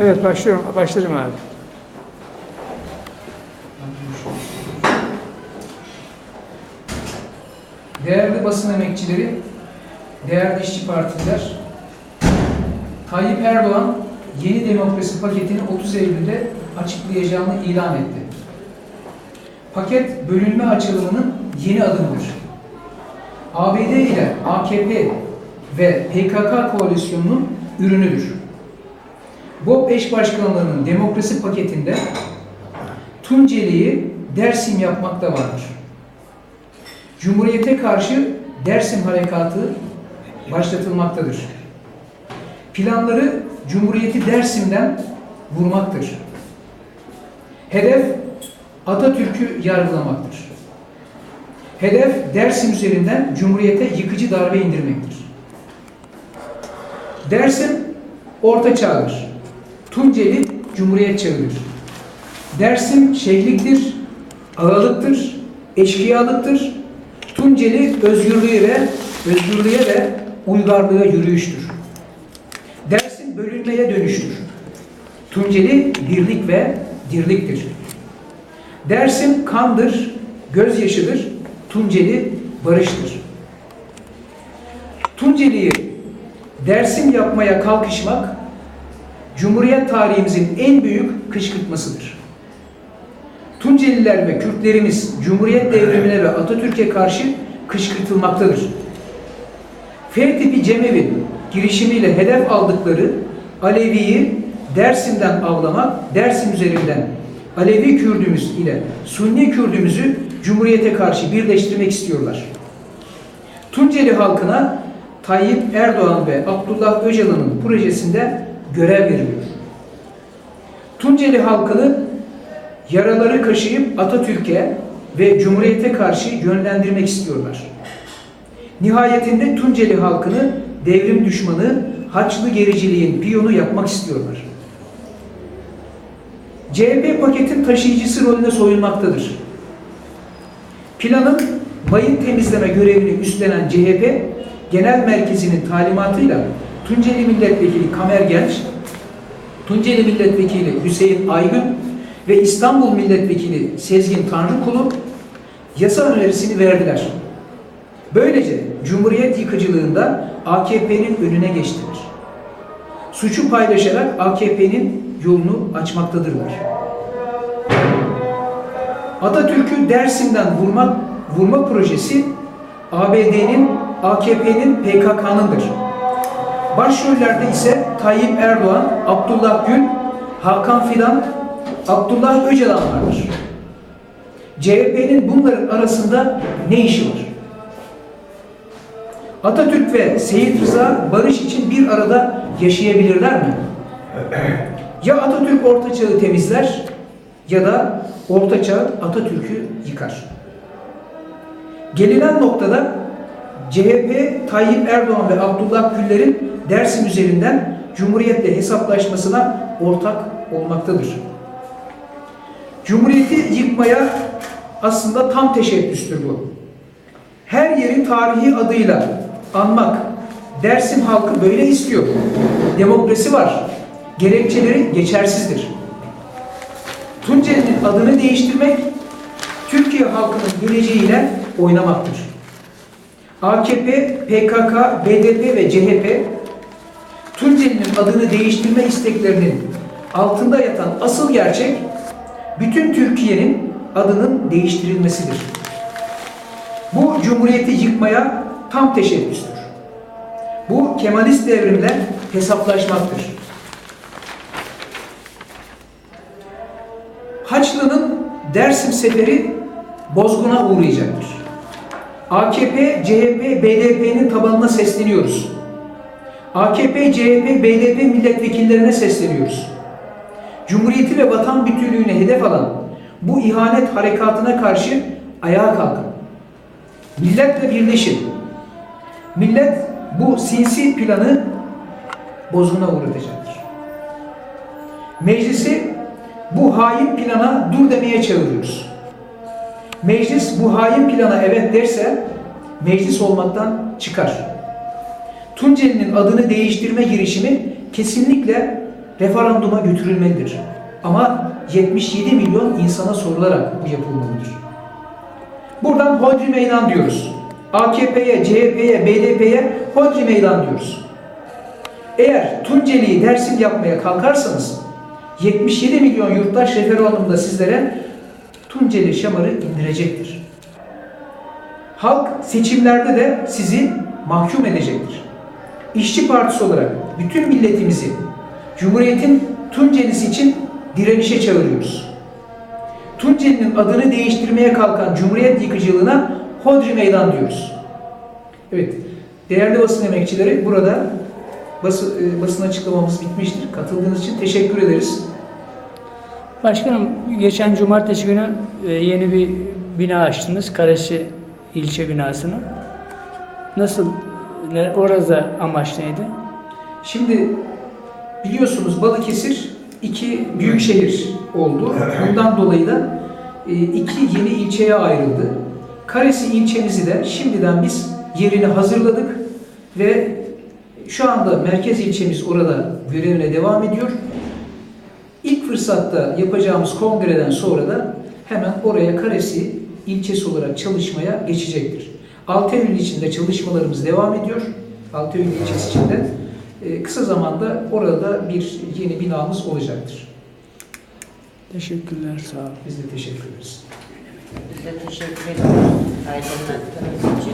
Evet başlıyorum. Başladım abi. Değerli basın emekçileri, değerli işçi partiler, Tayyip Erdoğan yeni demokrasi paketini 30 Eylül'de açıklayacağını ilan etti. Paket bölünme açılımının yeni adımıdır. ABD ile AKP ve PKK koalisyonunun ürünüdür. BOP eş başkanlığının demokrasi paketinde Tunceli'yi Dersim yapmakta vardır. Cumhuriyete karşı Dersim harekatı başlatılmaktadır. Planları Cumhuriyeti Dersim'den vurmaktır. Hedef Atatürk'ü yargılamaktır. Hedef Dersim üzerinden Cumhuriyete yıkıcı darbe indirmektir. Dersim Orta Çağ'dır. Tunceli Cumhuriyet Çağı'dır. Dersim şeyhliktir, ağalıktır, eşkıyalıktır. Tunceli özgürlüğe ve özgürlüğe ve uygarlığa yürüyüştür. Dersim bölünmeye dönüştür. Tunceli birlik ve dirliktir. Dersim kandır, gözyaşıdır. Tunceli barıştır. Tunceli'yi Dersim yapmaya kalkışmak Cumhuriyet tarihimizin en büyük kışkırtmasıdır. Tunceliler ve Kürtlerimiz Cumhuriyet devrimine ve Atatürk'e karşı kışkırtılmaktadır. F tipi cemevin girişimiyle hedef aldıkları Alevi'yi Dersim'den avlamak, Dersim üzerinden Alevi Kürdümüz ile Sunni Kürdümüzü Cumhuriyete karşı birleştirmek istiyorlar. Tunceli halkına Tayyip Erdoğan ve Abdullah Öcalan'ın projesinde görev veriliyor. Tunceli halkını yaraları kaşıyıp Atatürk'e ve Cumhuriyete karşı yönlendirmek istiyorlar. Nihayetinde Tunceli halkını devrim düşmanı, Haçlı gericiliğin piyonu yapmak istiyorlar. CHP paketin taşıyıcısı rolüne soyunmaktadır. Planın mayın temizleme görevini üstlenen CHP Genel Merkezi'nin talimatıyla Tunceli Milletvekili Kamer Genç, Tunceli Milletvekili Hüseyin Aygün ve İstanbul Milletvekili Sezgin Tanrıkulu yasa önerisini verdiler. Böylece Cumhuriyet yıkıcılığında AKP'nin önüne geçtiler. Suçu paylaşarak AKP'nin yolunu açmaktadırlar. Atatürk'ü Dersim'den vurmak, vurma projesi ABD'nin, AKP'nin, PKK'nındır. Başrollerde ise Tayyip Erdoğan, Abdullah Gül, Hakan Fidan, Abdullah Öcalan vardır. CHP'nin bunların arasında ne işi var? Atatürk ve Seyit Rıza barış için bir arada yaşayabilirler mi? Ya Atatürk Orta Çağ'ı temizler ya da Orta Çağ Atatürk'ü yıkar. Gelinen noktada CHP, Tayyip Erdoğan ve Abdullah Güller'in Dersim üzerinden Cumhuriyet'le hesaplaşmasına ortak olmaktadır. Cumhuriyeti yıkmaya aslında tam teşebbüstür bu. Her yeri tarihi adıyla anmak, Dersim halkı böyle istiyor. Demokrasi var. Gerekçeleri geçersizdir. Tunceli'nin adını değiştirmek, Türkiye halkının geleceğiyle oynamaktır. AKP, PKK, BDP ve CHP, Tunceli'nin adını değiştirme isteklerinin altında yatan asıl gerçek, bütün Türkiye'nin adının değiştirilmesidir. Bu Cumhuriyeti yıkmaya tam teşebbüstür. Bu Kemalist devrimle hesaplaşmaktır. Haçlı'nın Dersim seferi bozguna uğrayacaktır. AKP, CHP, BDP'nin tabanına sesleniyoruz. AKP, CHP, BDP milletvekillerine sesleniyoruz. Cumhuriyeti ve vatan bütünlüğüne hedef alan bu ihanet harekatına karşı ayağa kalkın. Milletle birleşin. Millet bu sinsi planı bozguna uğratacaktır. Meclisi bu hain plana dur demeye çağırıyoruz. Meclis bu hain plana evet derse meclis olmaktan çıkar. Tunceli'nin adını değiştirme girişimi kesinlikle referanduma götürülmelidir. Ama 77 milyon insana sorularak bu yapılmalıdır. Buradan hodri meydan diyoruz. AKP'ye, CHP'ye, BDP'ye hodri meydan diyoruz. Eğer Tunceli'yi Dersim yapmaya kalkarsanız 77 milyon yurttaş referandumda sizlere Tunceli şamarı indirecektir. Halk seçimlerde de sizi mahkum edecektir. İşçi Partisi olarak bütün milletimizi Cumhuriyet'in Tunceli'si için direnişe çağırıyoruz. Tunceli'nin adını değiştirmeye kalkan Cumhuriyet yıkıcılığına hodri meydan diyoruz. Evet, değerli basın emekçileri burada bası, e, basın açıklamamız bitmiştir. Katıldığınız için teşekkür ederiz. Başkanım geçen cumartesi günü e, yeni bir bina açtınız. Karesi ilçe binasını. Nasıl? Ne, orada amaç neydi? Şimdi biliyorsunuz Balıkesir iki büyük şehir oldu. Bundan dolayı da e, iki yeni ilçeye ayrıldı. Karesi ilçemizi de şimdiden biz yerini hazırladık ve şu anda merkez ilçemiz orada görevine devam ediyor. İlk fırsatta yapacağımız kongreden sonra da hemen oraya Karesi ilçesi olarak çalışmaya geçecektir. Altınoluk içinde çalışmalarımız devam ediyor. Altınoluk ilçesi içinde. Ee, kısa zamanda orada bir yeni binamız olacaktır. Teşekkürler, sağ olun. Biz de teşekkür ederiz. Biz de teşekkür ederiz aydınlattığınız için.